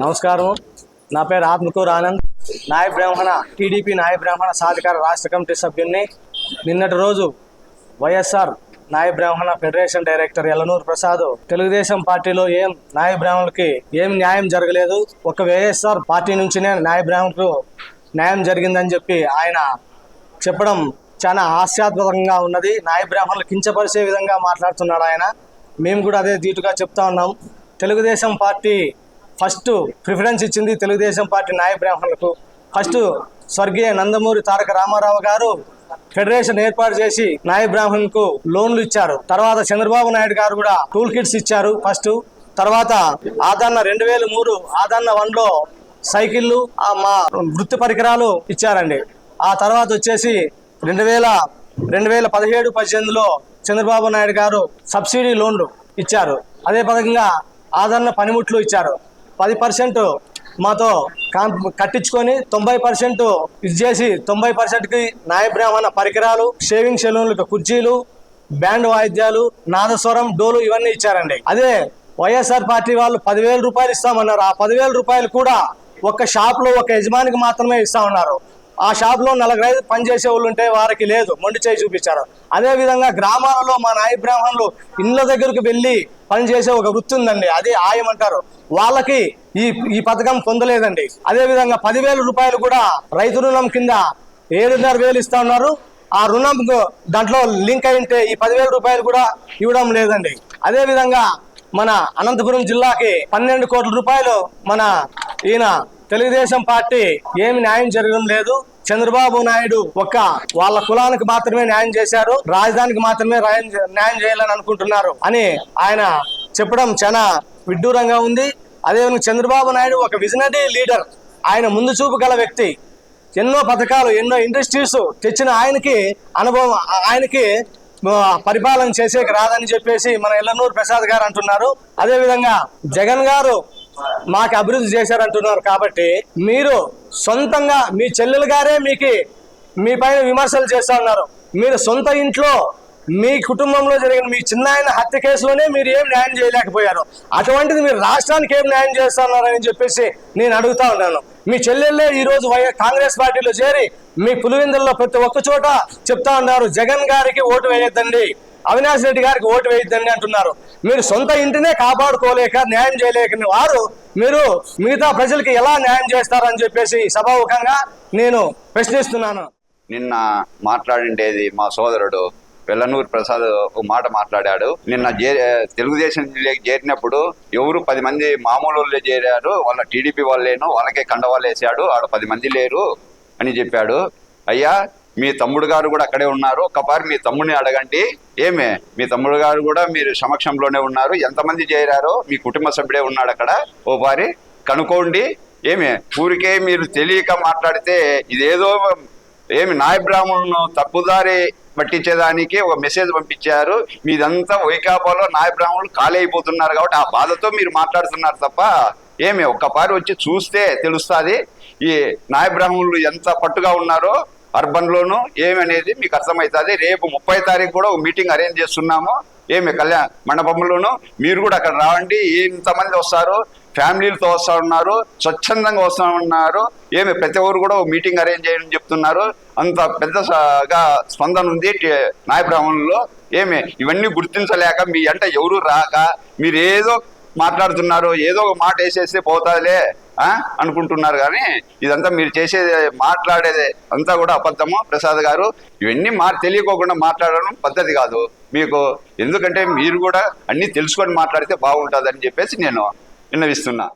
నమస్కారం నా పేరు ఆత్మకూరు ఆనంద్. నాయ బ్రాహ్మణ టీడీపీ నాయ బ్రాహ్మణ సాధికార రాష్ట్ర కమిటీ సభ్యుడిని నిన్నటి రోజు వైఎస్ఆర్ నాయ బ్రాహ్మణ ఫెడరేషన్ డైరెక్టర్ ఎలనూరు ప్రసాద్ తెలుగుదేశం పార్టీలో ఏం నాయ బ్రాహ్మణులకి ఏం న్యాయం జరగలేదు. ఒక వైఎస్ఆర్ పార్టీ నుంచినే నాయ బ్రాహ్మణులకు న్యాయం జరిగిందని చెప్పి ఆయన చెప్పడం చాలా హాస్యాత్మకంగా ఉన్నది. నాయ బ్రాహ్మణులు కించపరిచే విధంగా మాట్లాడుతున్నాడు ఆయన. మేము కూడా అదే ధీటుగా చెప్తా ఉన్నాం. తెలుగుదేశం పార్టీ ఫస్ట్ ప్రిఫరెన్స్ ఇచ్చింది తెలుగుదేశం పార్టీ నాయ బ్రాహ్మణులకు. ఫస్ట్ స్వర్గీయ నందమూరి తారక రామారావు గారు ఫెడరేషన్ ఏర్పాటు చేసి నాయ బ్రాహ్మణులకు లోన్లు ఇచ్చారు. తర్వాత చంద్రబాబు నాయుడు గారు కూడా టూల్ కిట్స్ ఇచ్చారు ఫస్ట్. తర్వాత ఆదన్న రెండు వేల మూడు ఆదన్న వన్లో సైకిళ్ళు ఆ మా వృత్తి పరికరాలు ఇచ్చారండి. ఆ తర్వాత వచ్చేసి రెండు వేల రెండు వేల పదిహేడు పద్దెనిమిదిలో చంద్రబాబు నాయుడు గారు సబ్సిడీ లోన్లు ఇచ్చారు. అదే పథకంగా ఆదరణ పనిముట్లు ఇచ్చారు. పది పర్సెంట్ మాతో కాం కట్టించుకొని తొంభై పర్సెంట్ ఇది చేసి తొంభై పర్సెంట్కి న్యాయ పరికరాలు షేవింగ్ సెలూన్లకు కుర్చీలు బ్యాండ్ వాయిద్యాలు నాదస్వరం డోలు ఇవన్నీ ఇచ్చారండి. అదే వైఎస్ఆర్ పార్టీ వాళ్ళు పదివేల రూపాయలు ఇస్తామన్నారు. ఆ పదివేల రూపాయలు కూడా ఒక షాప్లో ఒక యజమానికి మాత్రమే ఇస్తా ఉన్నారు. ఆ షాప్లో నలభై ఐదు పనిచేసే వాళ్ళు ఉంటే వారికి లేదు మొండి చేయి చూపించారు. అదేవిధంగా గ్రామాలలో మా నాయ బ్రాహ్మణులు ఇళ్ళ దగ్గరకు వెళ్ళి పనిచేసే ఒక వృత్తి ఉందండి అది ఆయమంటారు వాళ్ళకి ఈ ఈ పథకం పొందలేదండి. అదేవిధంగా పదివేల రూపాయలు కూడా రైతు రుణం కింద ఏడున్నర వేలు ఇస్తా ఉన్నారు. ఆ రుణం దాంట్లో లింక్ అయి ఉంటే ఈ పదివేల రూపాయలు కూడా ఇవ్వడం లేదండి. అదేవిధంగా మన అనంతపురం జిల్లాకి పన్నెండు కోట్ల రూపాయలు మన ఈయన తెలుగుదేశం పార్టీ ఏమి న్యాయం జరగడం లేదు. చంద్రబాబు నాయుడు ఒక్క వాళ్ళ కులానికి మాత్రమే న్యాయం చేశారు. రాజధానికి మాత్రమే న్యాయం చేయాలని అనుకుంటున్నారు అని ఆయన చెప్పడం చాలా విడ్డూరంగా ఉంది. అదేవిధంగా చంద్రబాబు నాయుడు ఒక విజనరీ లీడర్. ఆయన ముందు చూపు గల వ్యక్తి. ఎన్నో పథకాలు ఎన్నో ఇండస్ట్రీస్ తెచ్చిన ఆయనకి అనుభవం ఆయనకి పరిపాలన చేసేకి రాదని చెప్పేసి మన ఎల్లనూరు ప్రసాద్ గారు అంటున్నారు. అదేవిధంగా జగన్ గారు మాకు అభివృద్ధి చేశారంటున్నారు కాబట్టి మీరు సొంతంగా మీ చెల్లెలు గారే మీకు మీ పైన విమర్శలు చేస్తా ఉన్నారు. మీరు సొంత ఇంట్లో మీ కుటుంబంలో జరిగిన మీ చిన్నాయన హత్య కేసులోనే మీరు ఏం న్యాయం చేయలేకపోయారు. అటువంటిది మీరు రాష్ట్రానికి ఏం న్యాయం చేస్తున్నారని చెప్పేసి నేను అడుగుతా ఉన్నాను. మీ చెల్లెళ్ళే ఈరోజు వై కాంగ్రెస్ పార్టీలో చేరి మీ పులివెందుల్లో ప్రతి ఒక్క చోట చెప్తా ఉన్నారు జగన్ గారికి ఓటు వేయొద్దండి. అవినాష్ రెడ్డి గారికి ఓటు వేయొద్దని అంటున్నారు. మీరు సొంత ఇంటినే కాపాడుకోలేక న్యాయం చేయలేకని వారు మీరు మిగతా ప్రజలకి ఎలా న్యాయం చేస్తారని చెప్పేసి సభాముఖంగా నేను ప్రశ్నిస్తున్నాను. నిన్న మాట్లాడిండేది మా సోదరుడు వెల్లనూరు ప్రసాద్ ఒక మాట మాట్లాడాడు. నిన్న తెలుగుదేశం చేరినప్పుడు ఎవరు పది మంది మామూలు వాళ్ళే చేరారు వాళ్ళ టీడీపీ వాళ్ళేను వాళ్ళకే కండవాళ్ళు వేసాడు ఆడ పది మంది లేరు అని చెప్పాడు. అయ్యా మీ తమ్ముడు గారు కూడా అక్కడే ఉన్నారు. ఒకసారి మీ తమ్ముడిని అడగండి. ఏమే? మీ తమ్ముడు గారు కూడా మీరు సమక్షంలోనే ఉన్నారు. ఎంతమంది చేరారో మీ కుటుంబ సభ్యుడే ఉన్నాడు అక్కడ. ఓపారి కనుక్కోండి. ఏమి? ఊరికే మీరు తెలియక మాట్లాడితే ఇదేదో ఏమి నాయబ్రాహ్మణులను తప్పుదారి పట్టించేదానికి ఒక మెసేజ్ పంపించారు. మీదంతా వైకాపాలో నాయబ్రాహ్మణులు ఖాళీ అయిపోతున్నారు కాబట్టి ఆ బాధతో మీరు మాట్లాడుతున్నారు తప్ప ఏమి? ఒక్కపారి వచ్చి చూస్తే తెలుస్తుంది. ఈ నాయబ్రాహ్మణులు ఎంత పట్టుగా ఉన్నారో అర్బన్లోను ఏమనేది మీకు అర్థమవుతుంది. రేపు ముప్పై తారీఖు కూడా ఒక మీటింగ్ అరేంజ్ చేస్తున్నాము. ఏమి కళ్యాణ మండపంలోను మీరు కూడా అక్కడ రావండి. ఎంతమంది వస్తారు. ఫ్యామిలీలతో వస్తా ఉన్నారు స్వచ్ఛందంగా వస్తూ ఉన్నారు ఏమి ప్రతి ఒక్కరు కూడా ఒక మీటింగ్ అరేంజ్ చేయని చెప్తున్నారు. అంత పెద్దగా స్పందన ఉంది టి- ఏమి ఇవన్నీ గుర్తించలేక మీ అంటే ఎవరు రాక మీరు ఏదో మాట్లాడుతున్నారు. ఏదో ఒక మాట వేసేస్తే పోతాదిలే. అనుకుంటున్నారు కానీ ఇదంతా మీరు చేసేది మాట్లాడేది అంతా కూడా అబద్ధము? ప్రసాద్ గారు ఇవన్నీ మా తెలియకోకుండా మాట్లాడడం పద్ధతి కాదు. మీకు ఎందుకంటే మీరు కూడా అన్నీ తెలుసుకొని మాట్లాడితే బాగుంటుందని చెప్పేసి నేను విన్నవిస్తున్నా.